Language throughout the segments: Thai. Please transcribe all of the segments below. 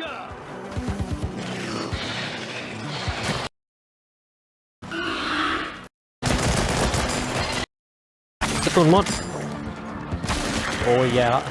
กระสุนหมด โอ้ยแย่แล้ว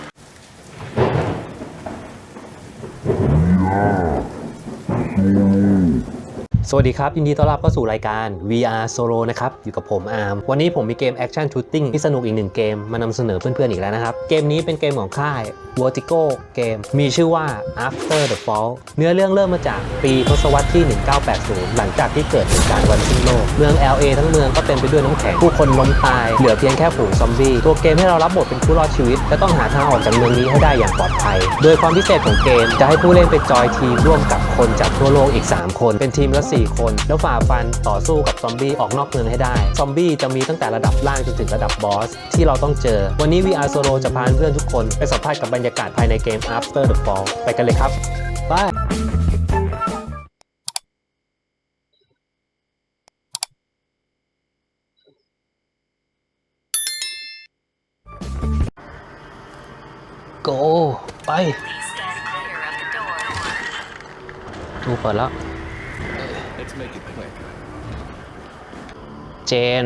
สวัสดีครับ ยินดีต้อนรับเข้าสู่รายการ VR Solo นะครับ อยู่กับผมอาร์มวันนี้ผมมีเกม Action Shooting ที่สนุกอีกหนึ่งเกม มานำเสนอเพื่อนๆอีกแล้วนะครับ เกมนี้เป็นเกมของค่าย Vertigo เกม มีชื่อว่า After the Fall เนื้อเรื่องเริ่มมาจากปีทศวรรษที่ 1980 หลังจากที่เกิดเหตุการณ์วันสิ้นโลก เมือง LA ทั้งเมืองก็เต็มไปด้วยน้ำแข็งผู้คนล้มตาย เหลือเพียงแค่ฝูงซอมบี้ตัวเกมให้เรารับบทเป็นผู้รอดชีวิตและต้องหาทางออกจากเมืองนี้ให้ได้อย่างปลอดภัย โดยความพิเศษของเกมจะให้ผู้เล่นไปจอยทีมร่วมกับคนจากทั่วโลกอีก 3 คนเป็นทีมละ4 คน แล้วฝ่าฟันต่อสู้กับซอมบี้ออกนอกเมืองให้ได้ ซอมบี้จะมีตั้งแต่ระดับล่างจนถึงระดับบอส ที่เราต้องเจอ วันนี้ VR Solo จะพาเพื่อนทุกคนไปสัมผัสกับบรรยากาศภายในเกม After the Fall ไปกันเลยครับไปโกไป Stand clear of the door. ทูเปิดแล้ว เจน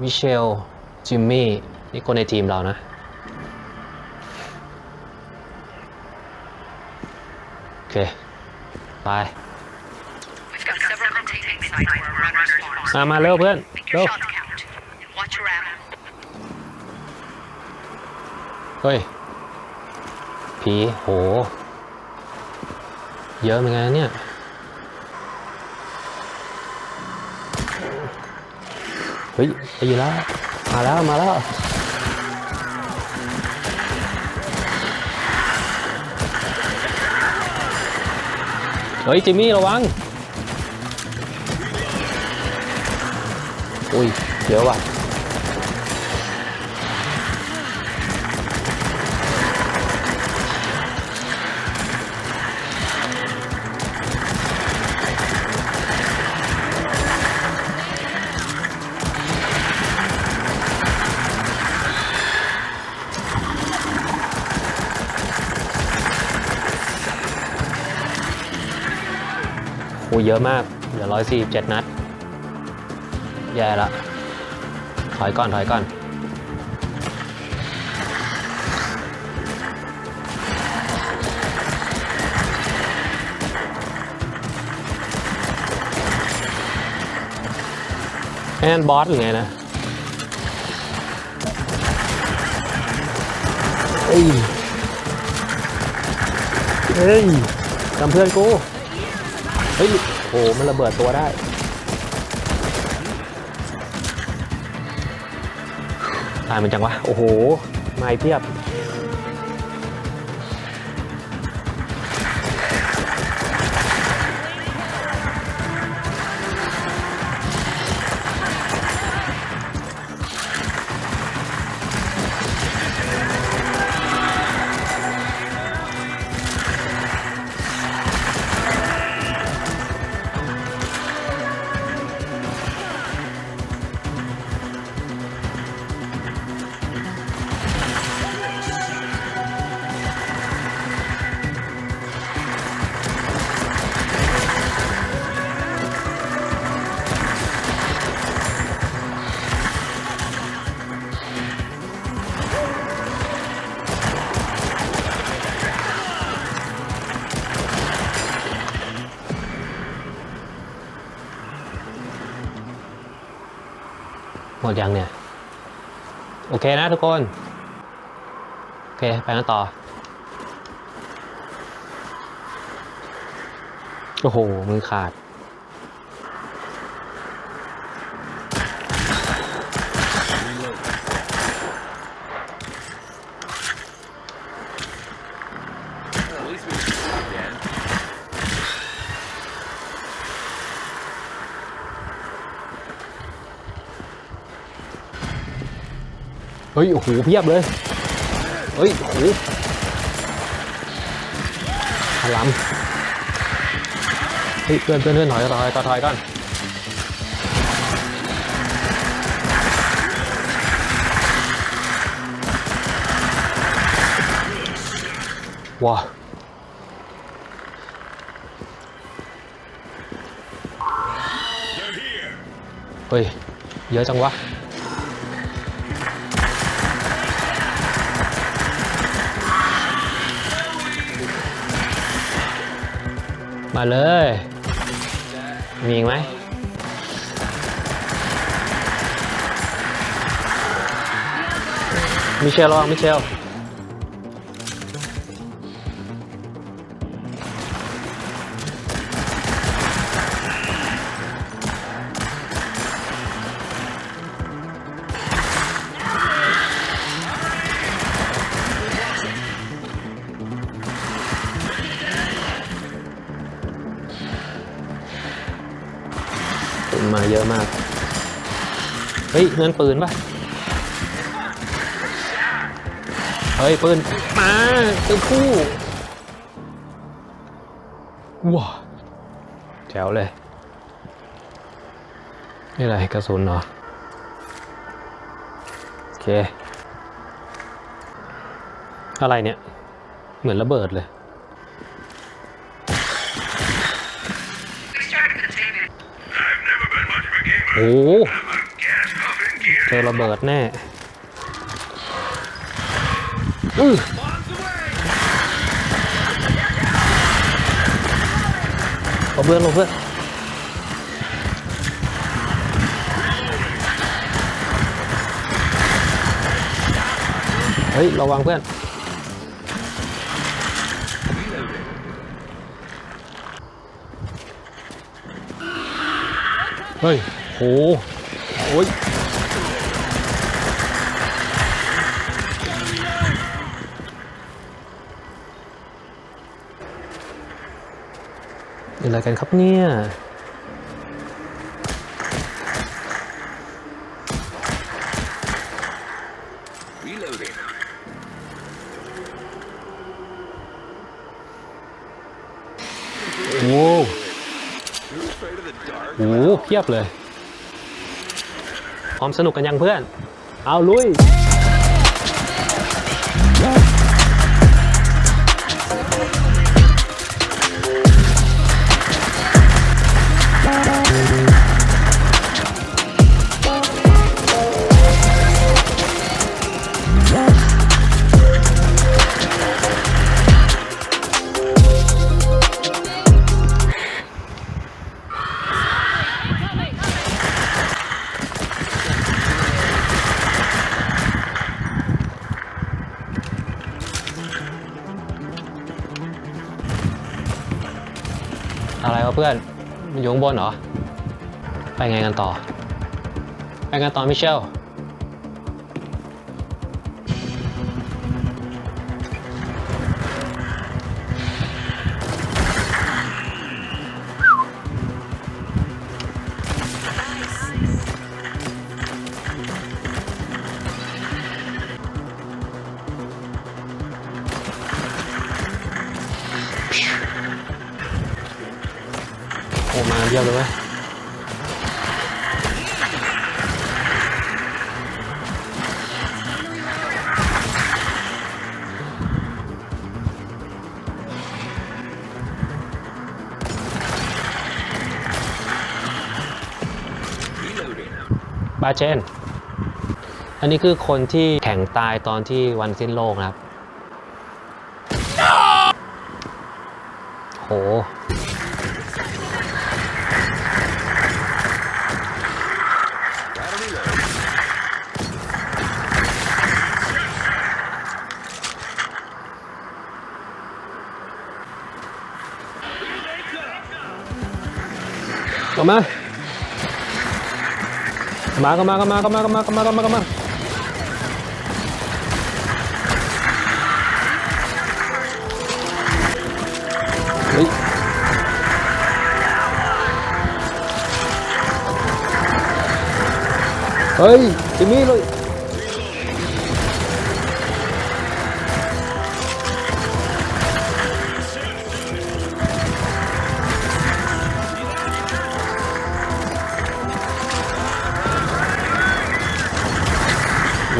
มิเชล จิมมี่ นี่คนในทีมเรานะ โอเค ไป We've got several containment sites where runners spawn. มา มาเร็วเพื่อน Make เร็ว your shot count. And watch your ammo. เฮ้ย ผี โห เยอะเหมือนกันนะเนี่ย เฮ้ยได้ยินแล้ว มาแล้ว มาแล้ว เฮ้ยจิมมี่ระวัง อุ้ยเยอะว่ะ เยอะมาก เหลือร้อยสี่เจ็ดนัด แย่ละ ถอยก่อน ถอยก่อน แอนบอสหรือไงนะเฮ้ยเฮ้ยจำเพื่อนกู เฮ้ย หมันระเบิดตัวได้ ตายมันจังวะ โอ้โห ไม่เพียบ หมดยังเนี่ย โอเคนะทุกคน โอเค ไปกันต่อ โอ้โห มือขาด At least we เฮ้ยโอ้โหเพียบเลย เฮ้ยโอ้โหขลังเฮ้ยเพื่อนเพื่อนเพื่อนถอยถอยถอยกันว้าเฮ้ย เยอะจังวะ มาเลย มีอีกไหมมิเชลลองมิเชล เยอะมาก เฮ้ยนั่นปืนปะเฮ้ยปืนมาปืนคู่ว้าแจ๋วเลย นี่อะไรกระสุนเหรอ โอเค อะไรเนี่ย เหมือนระเบิดเลย โอ้โหเจอระเบิดแน่อือหลบเพื่อนลบเพื่อนเฮ้ย ระวังเพื่อน เฮ้ย โหโอ้ยเป็นอะไรกันครับเนี่ย Reloading. โอ้โห You're afraid of the dark? โอ้โหเพียบเลย พร้อมสนุกกันยังเพื่อน เอาลุย เพื่อน มันอยู่ข้างบนเหรอ ไปไงกันต่อ ไปกันต่อมิเชล บาเจน อันนี้คือคนที่แข่งตายตอนที่วันสิ้นโลกนะครับ โห Kom med. กลับมามาก็มาก็มาก็มาก็มาก็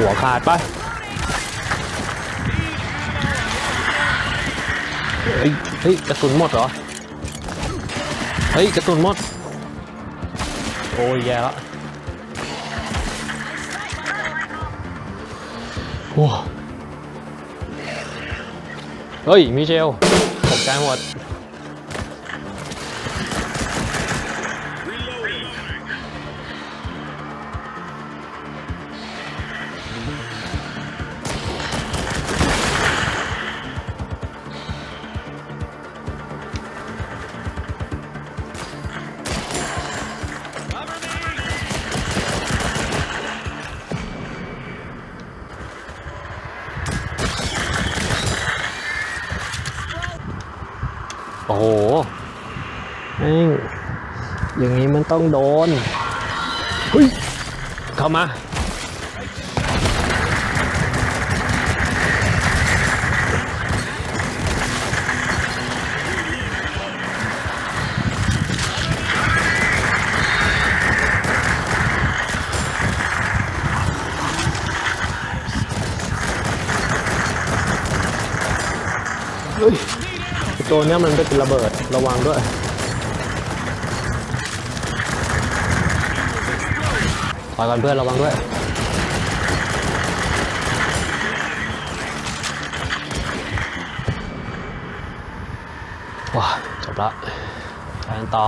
หัวขาดไปเฮ้ยเฮ้ยกระสุนหมดเหรอ เฮ้ยกระสุนหมด โอ้ยแย่ละโอ้เฮ้ยมิเชลตกใจหมด ต้องโดนเฮ้ยเข้ามา เฮ้ยไอ้ตัวเนี้ยมันเป็นระเบิดระวังด้วย ปล่อยก่อนเพื่อนระวังด้วยว้าจบละไปกันต่อ